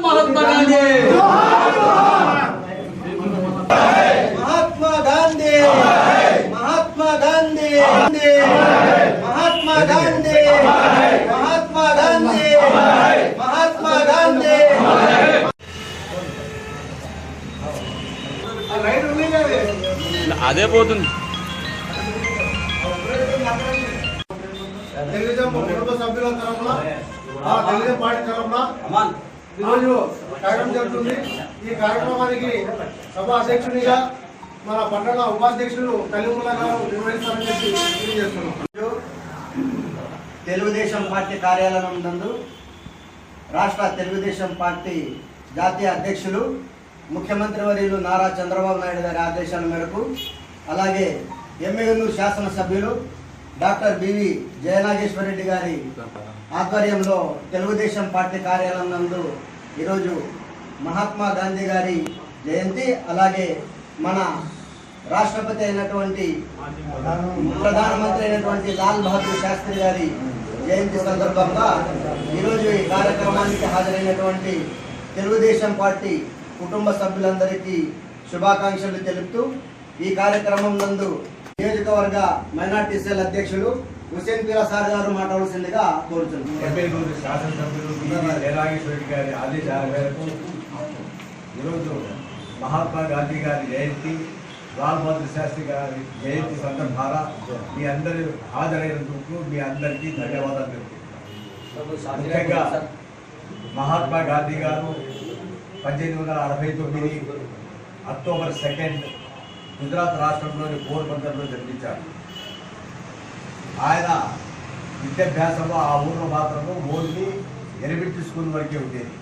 మహాత్మా గాంధీ మహాత్మా గాంధీ మహాత్మా గాంధీ మహాత్మా గాంధీ మహాత్మా గాంధీ మహాత్మా గాంధీ అదే పోతుంది. తెలుగుదేశం కుటుంబ సభ్యుల తరఫున ఆ తెలుగుదేశం పార్టీ తరఫున ఈరోజు కార్యక్రమం జరుగుతుంది. ఈ కార్యక్రమానికి సభ అధ్యక్షునిగా మన పట్టణ ఉపాధ్యక్షులు కలిముల గారు నిర్వహిస్తారని చెప్పి తెలియజేస్తున్నాం. తెలుగుదేశం పార్టీ కార్యాలయం నందు రాష్ట్ర తెలుగుదేశం పార్టీ జాతీయ అధ్యక్షులు ముఖ్యమంత్రి వర్యులు నారా చంద్రబాబు నాయుడు గారి ఆదేశాల మేరకు అలాగే ఎమ్మెగనూరు శాసనసభ్యులు డాక్టర్ బివి జయనాగేశ్వరరెడ్డి గారి ఆధ్వర్యంలో తెలుగుదేశం పార్టీ కార్యాలయం నందు ఈరోజు మహాత్మా గాంధీ గారి జయంతి అలాగే మన రాష్ట్రపతి అయినటువంటి ప్రధానమంత్రి అయినటువంటి లాల్ బహదూర్ శాస్త్రి గారి జయంతి సందర్భంగా ఈరోజు ఈ కార్యక్రమానికి హాజరైనటువంటి తెలుగుదేశం పార్టీ కుటుంబ సభ్యులందరికీ శుభాకాంక్షలు తెలుపుతూ ఈ కార్యక్రమం నందు నియోజకవర్గ మైనార్టీ సెల్ అధ్యక్షులు హుసేన్ పీరా సార్ గారు మాట్లాడాల్సిందిగా కోరుతున్నాను శాసనసభ్యులు గారి ఆదేశాల మేరకు ఈరోజు మహాత్మా గాంధీ గారి జయంతి లాల్ బహదూర్ శాస్త్రి గారి జయంతి సందర్భాన మీ అందరి హాజరైనందుకు మీ అందరికీ ధన్యవాదాలు తెలుపుతున్నాను. ముఖ్యంగా మహాత్మా గాంధీ గారు పద్దెనిమిది వందల అరవై తొమ్మిది అక్టోబర్ సెకండ్ గుజరాత్ రాష్ట్రంలోని పోర్బందర్లో జన్మించారు ఆయన విద్యాభ్యాసంలో ఆ ఊర్లో మాత్రము ఓన్లీ ఎలిమెంటరీ స్కూల్ వరకే ఉండేది.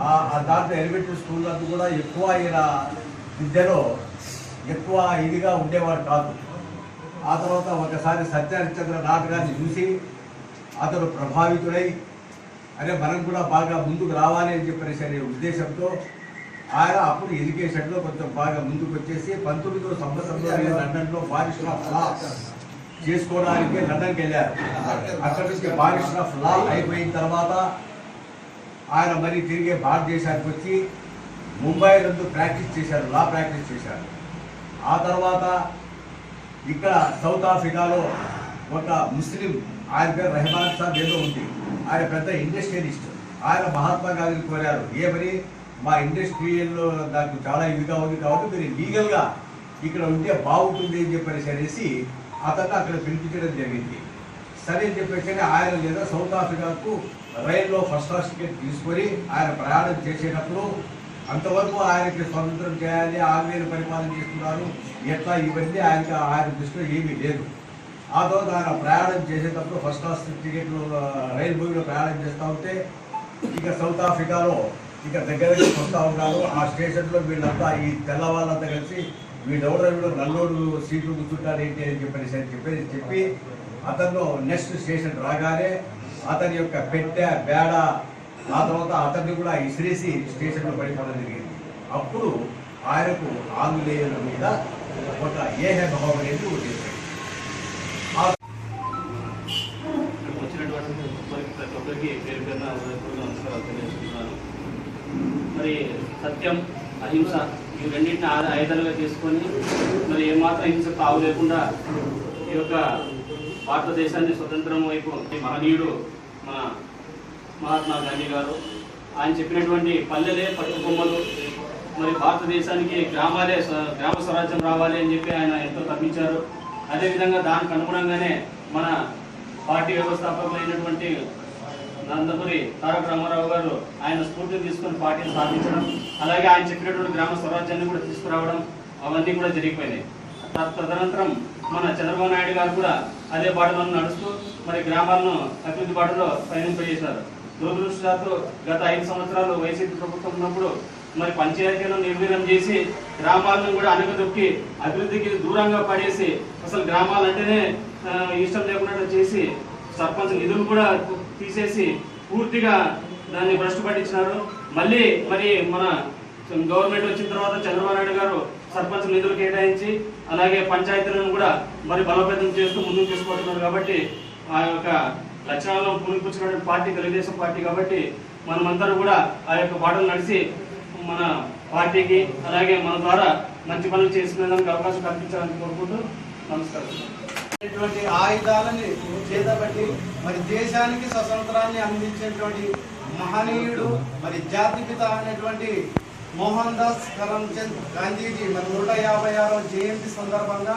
ఆ దాంట్లో ఎలిమెంటరీ స్కూల్ అంతా కూడా ఎక్కువ ఆయన విద్యలో ఎక్కువ ఇదిగా ఉండేవాడు కాదు. ఆ తర్వాత ఒకసారి సత్యహరిశ్చంద్ర నాటకాన్ని చూసి అతను ప్రభావితుడై అరే మనం కూడా బాగా ముందుకు రావాలి అని చెప్పేసి అనే ఉద్దేశంతో ఆయన అప్పుడు ఎడ్యుకేషన్లో కొంచెం బాగా ముందుకు వచ్చేసి పంతొమ్మిదో సంవత్సరంలో లండన్లో బారిస్టర్ ఆఫ్ లా చేసుకోవడానికి లండన్కి వెళ్ళారు. అక్కడి నుంచి బారిస్టర్ ఆఫ్ లా అయిపోయిన తర్వాత ఆయన మరి తిరిగి భారతదేశానికి వచ్చి ముంబై నందు ప్రాక్టీస్ చేశారు లా ప్రాక్టీస్ చేశారు. ఆ తర్వాత ఇక్కడ సౌత్ ఆఫ్రికాలో ఒక ముస్లిం ఆయన పేరు రెహమాన్ సాబ్ ఏదో ఉంది. ఆయన పెద్ద ఇండస్ట్రియలిస్ట్. ఆయన మహాత్మా గాంధీని కోరారు. ఏమని మా ఇండస్ట్రియల్లో నాకు చాలా ఇదిగా ఉంది కాబట్టి మీరు లీగల్గా ఇక్కడ ఉంటే బాగుంటుంది అని చెప్పేసి అనేసి అతను అక్కడ పిలిపించడం జరిగింది. సరే అని చెప్పేసి ఆయన లేదా సౌత్ ఆఫ్రికాకు రైల్లో ఫస్ట్ క్లాస్ టికెట్ తీసుకొని ఆయన ప్రయాణం చేసేటప్పుడు అంతవరకు ఆయనకి స్వతంత్రం చేయాలి ఆంగ్లేయులు పరిపాలన చేస్తున్నారు ఎట్లా ఇవన్నీ ఆయనకి ఆయన దృష్టిలో ఏమీ లేదు. ఆ తర్వాత ఆయన ప్రయాణం చేసేటప్పుడు ఫస్ట్ క్లాస్ టికెట్లు రైలు భూమిలో ప్రయాణం చేస్తూ ఉంటే ఇక సౌత్ ఆఫ్రికాలో ఇక దగ్గరకి వస్తూ ఉన్నారు ఆ స్టేషన్లో వీళ్ళంతా ఈ తెల్లవాళ్ళంతా కలిసి వీడెవడో వీడు నల్లోడు సీట్లు కూర్చుంటారు ఏంటి? అని చెప్పేసి అని చెప్పేసి చెప్పి అతను నెక్స్ట్ స్టేషన్ రాగానే అతని యొక్క పెట్టె బేడ ఆ తర్వాత అతన్ని కూడా ఇసిరేసి స్టేషన్లో పడిపోవడం జరిగింది. అప్పుడు ఆయనకు ఆంగ్లేయుల మీద ఒక ఏహే భావం అనేది ఉండేది ఇక్కడికి వచ్చినటువంటి ఒక్కరికి ప్రతి ఒక్కరికి పేరు పేరున హృదయపూర్వక నమస్కారాలు తెలియజేస్తున్నాను మరి సత్యం అహింస ఈ రెండింటిని ఆ- ఆయుధాలుగా తీసుకొని మరి ఏమాత్రం హింస తావు లేకుండా ఈ యొక్క భారతదేశాన్ని స్వతంత్రం వైపు ఈ మహనీయుడు మన మహాత్మా గాంధీ గారు ఆయన చెప్పినటువంటి పల్లెలే పట్టుబొమ్మలు మరి భారతదేశానికి గ్రామాలే స్వ- గ్రామ స్వరాజ్యం రావాలి అని చెప్పి ఆయన ఎంతో తప్పించారు అదేవిధంగా దానికి అనుగుణంగానే మన పార్టీ వ్యవస్థాపకులైనటువంటి నందమూరి తారక రామారావు గారు ఆయన స్ఫూర్తిని తీసుకొని పార్టీని స్థాపించడం అలాగే ఆయన చెప్పినటువంటి గ్రామ స్వరాజ్యాన్ని కూడా తీసుకురావడం అవన్నీ కూడా జరిగిపోయినాయి. తదనంతరం మన చంద్రబాబు నాయుడు గారు కూడా అదే బాటలో నడుస్తూ మరి గ్రామాలను అభివృద్ధి బాటలో పయనింపజేశారు. దురదృష్టవశాత్తు గత ఐదు సంవత్సరాలు వైసీపీ ప్రభుత్వం ఉన్నప్పుడు మరి పంచాయతీలను నిర్వీర్యం చేసి గ్రామాలను కూడా అనగదొక్కి అభివృద్ధికి దూరంగా పడేసి అసలు గ్రామాలంటేనే ఇష్టం లేకుండా చేసి సర్పంచ్ నిధులు కూడా తీసేసి పూర్తిగా దాన్ని భ్రష్టు పట్టించినారు. మళ్ళీ మరి మన గవర్నమెంట్ వచ్చిన తర్వాత చంద్రబాబు నాయుడు గారు సర్పంచ్ నిధులు కేటాయించి అలాగే పంచాయతీలను కూడా మరి బలోపేతం చేస్తూ ముందుకు తీసుకుపోతున్నారు కాబట్టి ఆ యొక్క లక్షణాలను పురిపుచ్చుకున్న పార్టీ తెలుగుదేశం పార్టీ కాబట్టి మనమందరూ కూడా ఆ యొక్క బాటలు నడిచి మన పార్టీకి అలాగే మన ద్వారా మంచి పనులు చేసుకునేందుకు అవకాశం కల్పించాలని కోరుకుంటూ నమస్కారం. ఇటువంటి ఆయుధాలని చేతబట్టి మరి దేశానికి స్వతంత్రాన్ని అందించేటువంటి మహనీయుడు మరి జాతిపిత అనేటువంటి మోహన్ దాస్ కరంచంద్ గాంధీజీ మరి నూట యాభై ఆరో జయంతి సందర్భంగా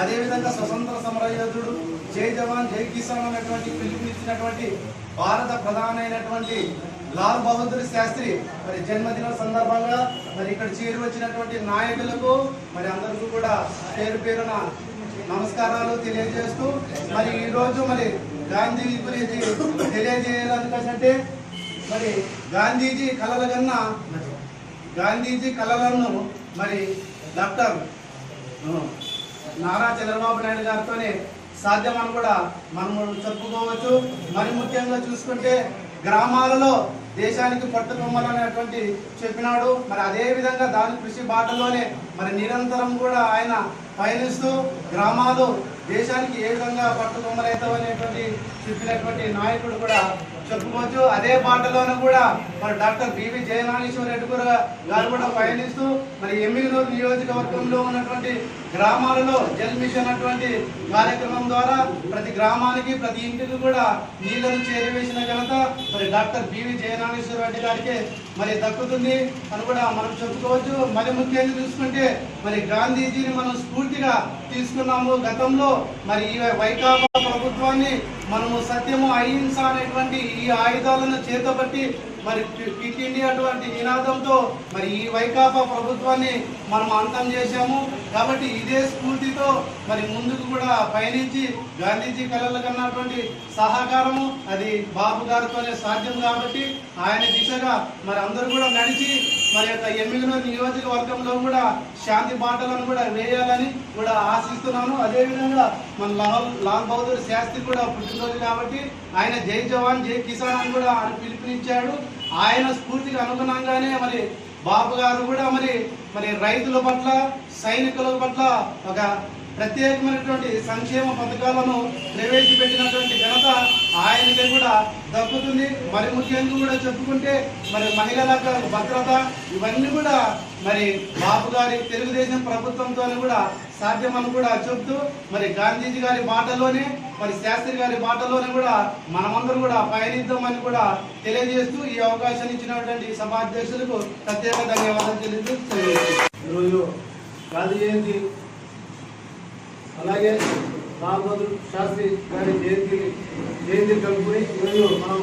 అదేవిధంగా స్వతంత్ర సమరయోధుడు జై జవాన్ జై కిసాన్ అనేటువంటి పిలుపునిచ్చినటువంటి భారత ప్రధాన అయినటువంటి లాల్ బహదూర్ శాస్త్రి మరి జన్మదిన సందర్భంగా మరి ఇక్కడ చేరి వచ్చినటువంటి నాయకులకు మరి అందరికీ కూడా పేరు పేరున నమస్కారాలు తెలియజేస్తూ మరి ఈ రోజు మరి గాంధీ గురించి తెలియజేయాలంటే మరి గాంధీజీ కళల కన్నా గాంధీజీ కళలను మరి డాక్టర్ నారా చంద్రబాబు నాయుడు గారితోనే సాధ్యమని కూడా మనము చెప్పుకోవచ్చు. మరి ముఖ్యంగా చూసుకుంటే గ్రామాలలో దేశానికి పట్టుకొమ్మలనేటువంటి చెప్పినాడు. మరి అదేవిధంగా దాని కృషి బాటలోనే మరి నిరంతరం కూడా ఆయన పయనిస్తూ గ్రామాలు దేశానికి ఏ విధంగా పట్టుకొమ్మలవుతావు అనేటువంటి చెప్పినటువంటి నాయకుడు కూడా చెప్పుకోవచ్చు అదే పాటలోనూ కూడా మరి డాక్టర్ బివి జయనాగేశ్వర రెడ్డి కూడా గారు కూడా పయనిస్తూ మరి ఎమ్మిగనూరు నియోజకవర్గంలో ఉన్నటువంటి గ్రామాలలో జల్ మిషన్ అటువంటి కార్యక్రమం ద్వారా ప్రతి గ్రామానికి ప్రతి ఇంటికి కూడా నీళ్ళను చేరవేసిన ఘనత మరి డాక్టర్ బివి జయనాగేశ్వర రెడ్డి గారికి మరి దక్కుతుంది అని కూడా మనం చెప్పుకోవచ్చు. మరి ముఖ్యంగా చూసుకుంటే మరి గాంధీజీని మనం స్ఫూర్తిగా తీసుకున్నాము గతంలో. మరి ఈ వైకాపా ప్రభుత్వాన్ని మనము సత్యము అహింస అనేటువంటి ఈ ఆయుధాలను చేతబట్టి మరి క్విట్ ఇండియా అటువంటి నినాదంతో మరి ఈ వైకాపా ప్రభుత్వాన్ని మనం అంతం చేశాము. కాబట్టి ఇదే స్ఫూర్తితో మరి ముందుకు కూడా పయనించి గాంధీజీ కళలు కన్నటువంటి సహకారము అది బాబు గారితోనే సాధ్యం కాబట్టి ఆయన దిశగా మరి అందరూ కూడా నడిచి మరి యొక్క ఎమ్మెల్యే నియోజకవర్గంలో కూడా శాంతి బాటలను కూడా వేయాలని కూడా ఆశిస్తున్నాను. అదేవిధంగా మన లాల్ లాల్ బహదూర్ శాస్త్రి కూడా పుట్టినరోజు కాబట్టి ఆయన జై జవాన్ జై కిసాన్ అని కూడా ఆయన పిలుపునిచ్చాడు. ఆయన స్ఫూర్తికి అనుగుణంగానే మరి బాబు గారు కూడా మరి మరి రైతుల పట్ల సైనికుల పట్ల ఒక ప్రత్యేకమైనటువంటి సంక్షేమ పథకాలను ప్రవేశపెట్టినటువంటి ఘనత ఆయనకే కూడా దక్కుతుంది. మరి ముఖ్యంగా కూడా చెప్పుకుంటే మరి మహిళలకు భద్రత ఇవన్నీ కూడా మరి బాబు గారి తెలుగుదేశం ప్రభుత్వంతో కూడా సాధ్యమని కూడా చెప్తూ మరి గాంధీజీ గారి మాటలోనే మరి శాస్త్రి గారి మాటలోనే కూడా మనమందరం కూడా పయనిద్దామని కూడా తెలియజేస్తూ ఈ అవకాశాన్ని ఇచ్చినటువంటి సభాధ్యక్షులకు ప్రత్యేక ధన్యవాదాలు తెలియజేస్తూ ఈరోజు గాంధీ జయంతి అలాగే లాల్ బహదూర్ శాస్త్రి గారి జయంతి జయంతి కలుపుకుని ఈరోజు మనం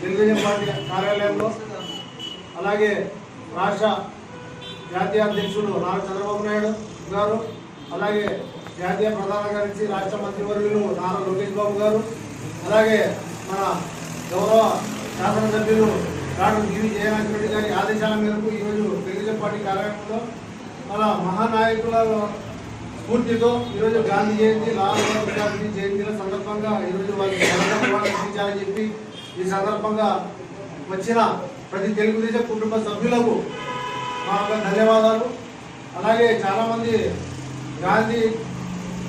తెలుగుదేశం పార్టీ కార్యాలయంలో అలాగే రాష్ట్ర జాతీయ అధ్యక్షుడు నారా చంద్రబాబు నాయుడు గారు అలాగే జాతీయ ప్రధాన కార్యదర్శి రాష్ట్ర మంత్రివర్యులు నారా లోకేష్ బాబు గారు అలాగే మన గౌరవ శాసనసభ్యులు డాక్టర్ గిరి జయనాథ్ రెడ్డి గారి ఆదేశాల మేరకు ఈరోజు తెలుగుదేశం పార్టీ కార్యాలయంలో మన మహానాయకుల స్ఫూర్తితో ఈరోజు గాంధీ జయంతి లాల్ బహదూర్ జయంతిల సందర్భంగా ఈరోజు వారికి ఘనంగా చెప్పి ఈ సందర్భంగా వచ్చిన ప్రతి తెలుగుదేశం కుటుంబ సభ్యులకు మా యొక్క ధన్యవాదాలు. అలాగే చాలామంది గాంధీ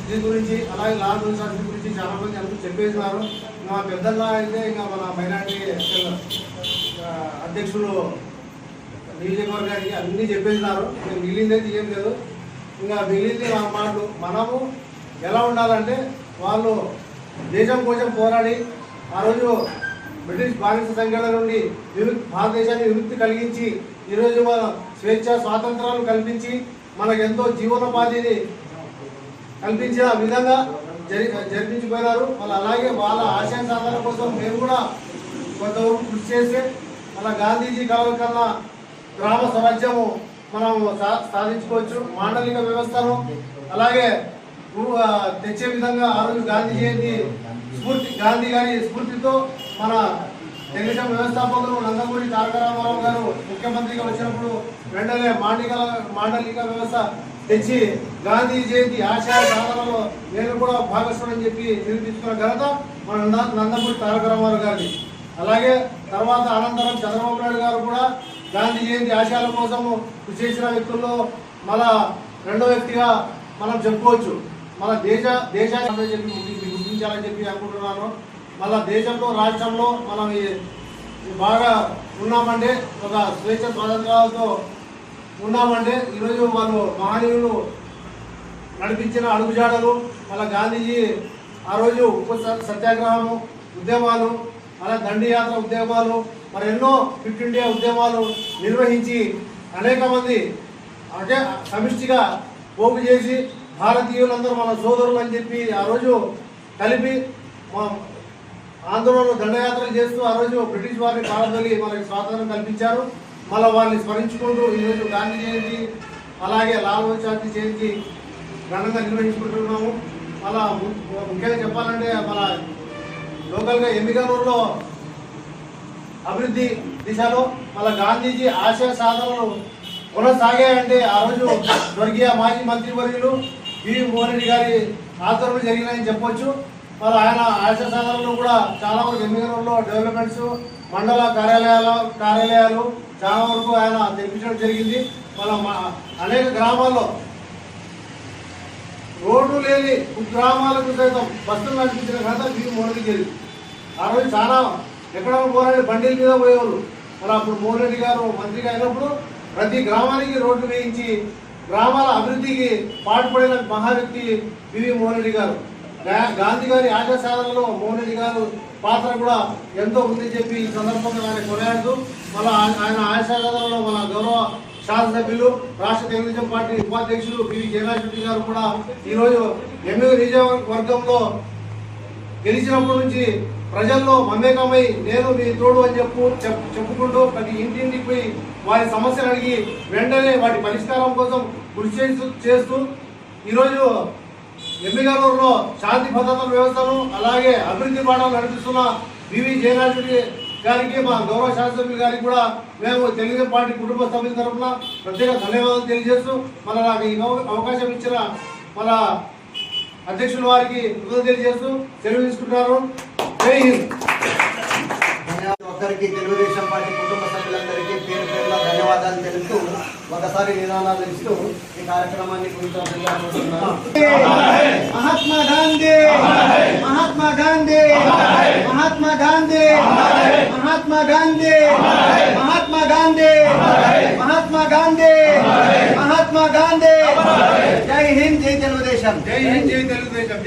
దీని గురించి అలాగే లాల్ బహదూర్ శాస్త్రి గురించి చాలా మంది అందరూ చెప్పేసినారు. మా పెద్దల్లా అయితే ఇంకా మన మైనార్టీ అధ్యక్షులు నియోజకవర్గానికి అన్నీ చెప్పేసినారు. ఇంకా మిగిలిందైతే ఏం లేదు. ఇంకా మిగిలింది మా మాటలు. మనము ఎలా ఉండాలంటే వాళ్ళు దేశం కోసం పోరాడి ఆ రోజు బ్రిటిష్ బానిస సంఘటన నుండి విముక్తి భారతదేశాన్ని విముక్తి కలిగించి ఈరోజు మన స్వేచ్ఛ స్వాతంత్రాలు కల్పించి మనకు ఎంతో జీవనోపాధిని కల్పించిన విధంగా జరి జరిపించిపోయినారు. మళ్ళీ అలాగే వాళ్ళ ఆశయ సాధన కోసం మేము కూడా కొంతవరకు కృషి చేస్తే మన గాంధీజీ కలల కన్నా గ్రామ స్వరాజ్యము మనం సా- సాధించుకోవచ్చు. మాండలిక వ్యవస్థను అలాగే తెచ్చే విధంగా ఆ రోజు గాంధీ జయంతి స్ఫూర్తి గాంధీ గారి స్ఫూర్తితో మన తెలుగుదేశం వ్యవస్థాపకులు నందమూరి తారక రామారావు గారు ముఖ్యమంత్రిగా వచ్చినప్పుడు వెంటనే మాండిక మాండలిక వ్యవస్థ తెచ్చి గాంధీ జయంతి ఆశయ సాధనలో నేను కూడా భాగస్వామి చెప్పి నిరూపించుకున్న ఘనత మన నందమూరి తారక రామారావు గారిది. అలాగే తర్వాత అనంతరం చంద్రబాబు నాయుడు గారు కూడా గాంధీ జయంతి ఆశయాల కోసము కృషి చేసిన వ్యక్తుల్లో మన రెండో వ్యక్తిగా మనం చెప్పుకోవచ్చు. మన దేశ దేశాన్ని చెప్పి గుర్తి- గుర్తించాలని చెప్పి అనుకుంటున్నాను. మళ్ళా దేశంలో రాష్ట్రంలో మనం బాగా ఉన్నామంటే ఒక స్వేచ్ఛ స్వాతంత్రాలతో ఉన్నామంటే ఈరోజు వాళ్ళు మహనీయులు నడిపించిన అడుగుజాడలు మళ్ళీ గాంధీజీ ఆ రోజు ఉప్పు సత్యాగ్రహము ఉద్యమాలు అలా దండి యాత్ర ఉద్యమాలు మరి ఎన్నో ఫిట్ ఇండియా ఉద్యమాలు నిర్వహించి అనేక మంది అంటే సమిష్టిగా పోగు చేసి భారతీయులందరూ మన సోదరులు అని చెప్పి ఆ రోజు కలిపి మా ఆందోళనలు దండయాత్రలు చేస్తూ ఆ రోజు బ్రిటిష్ వారిని కాలదొలి మనకి స్వాతంత్రం కల్పించారు. మళ్ళీ వాళ్ళని స్మరించుకుంటూ ఈరోజు గాంధీ జయంతి అలాగే లాల్ బహదూర్ శాస్త్రి జయంతి ఘనంగా నిర్వహించుకుంటున్నాము. అలా ముఖ్యంగా చెప్పాలంటే మన లోకల్గా ఎమ్మిగనూరులో అభివృద్ధి దిశలో మళ్ళీ గాంధీజీ ఆశయ సాధనలు కొనసాగాయంటే ఆ రోజు స్వర్గీయ మాజీ మంత్రివర్యులు వి మోహన్ రెడ్డి గారి ఆధ్వర్యంలో జరిగినాయని చెప్పొచ్చు. మరి ఆయన ఆశయ సాధనలు కూడా చాలా వరకు ఎమ్మిగనూరులో డెవలప్మెంట్స్ మండల కార్యాలయాల కార్యాలయాలు చాలా వరకు ఆయన తెప్పించడం జరిగింది. మన అనేక గ్రామాల్లో రోడ్డు లేని గ్రామాలకు సైతం బస్సులు నడిపించిన ఘనత వి మోడీ జరిగింది. ఆ రోజు చాలా ఎక్కడ పోరాడి బండిల మీద పోయేవాళ్ళు. మరి అప్పుడు మోహన్ రెడ్డి గారు మంత్రిగా అయినప్పుడు ప్రతి గ్రామానికి రోడ్డు వేయించి గ్రామాల అభివృద్ధికి పాటుపడిన మహా వ్యక్తి వివి మోహన్ రెడ్డి గారు. గాంధీ గారి ఆశయ సాధనలో మోహన్ రెడ్డి గారు పాత్ర కూడా ఎంతో ఉందని చెప్పి ఈ సందర్భంగా ఆయన కొనియాడుతూ మన ఆయన ఆశయ సాధనలో మన గౌరవ శాసనసభ్యులు రాష్ట్ర తెలుగుదేశం పార్టీ ఉపాధ్యక్షులు పివి జయరాజ్ గారు కూడా ఈరోజు ఎమ్మెల్యే నియోజకవర్గంలో గెలిచినప్పటి నుంచి ప్రజల్లో మమేకమై నేను మీ తోడు అని చెప్పు చెప్- చెప్పుకుంటూ ప్రతి ఇంటింటికి పోయి వారి సమస్యలు అడిగి వెంటనే వాటి పరిష్కారం కోసం కృషి చేస్తూ చేస్తూ ఈరోజు ఎమ్మిగనూరులో శాంతి భద్రతల వ్యవస్థను అలాగే అభివృద్ధి పాఠాలు నడిపిస్తున్న వివి జయరాజుడి గారికి మా గౌరవ శాసనసభ్యులు గారికి కూడా మేము తెలుగుదేశం పార్టీ కుటుంబ సభ్యుల తరఫున ప్రత్యేక ధన్యవాదాలు తెలియజేస్తూ మన నాకు ఈ అవ- అవకాశం ఇచ్చిన మన అధ్యక్షుల వారికి కృతజ్ఞతలు తెలియజేస్తూ సెలవు తీసుకుంటున్నారు జై హింద్. ఒక్కరికి తెలుగుదేశం పార్టీ కుటుంబ సభ్యులందరికీ పేరు పేరున ధన్యవాదాలు తెలుపుతూ ఒకసారి నినాదాలు ఇస్తూ ఈ కార్యక్రమాన్ని కూర్చోబెట్టాలనుకుంటున్నాను మహాత్మా గాంధీ! మహాత్మా గాంధీ! మహాత్మా గాంధీ! మహాత్మా గాంధీ! మహాత్మా గాంధీ! మహాత్మా గాంధీ! మహాత్మా గాంధీ! జై హింద్ జై తెలుగుదేశం! జై హింద్ జై తెలుగుదేశం!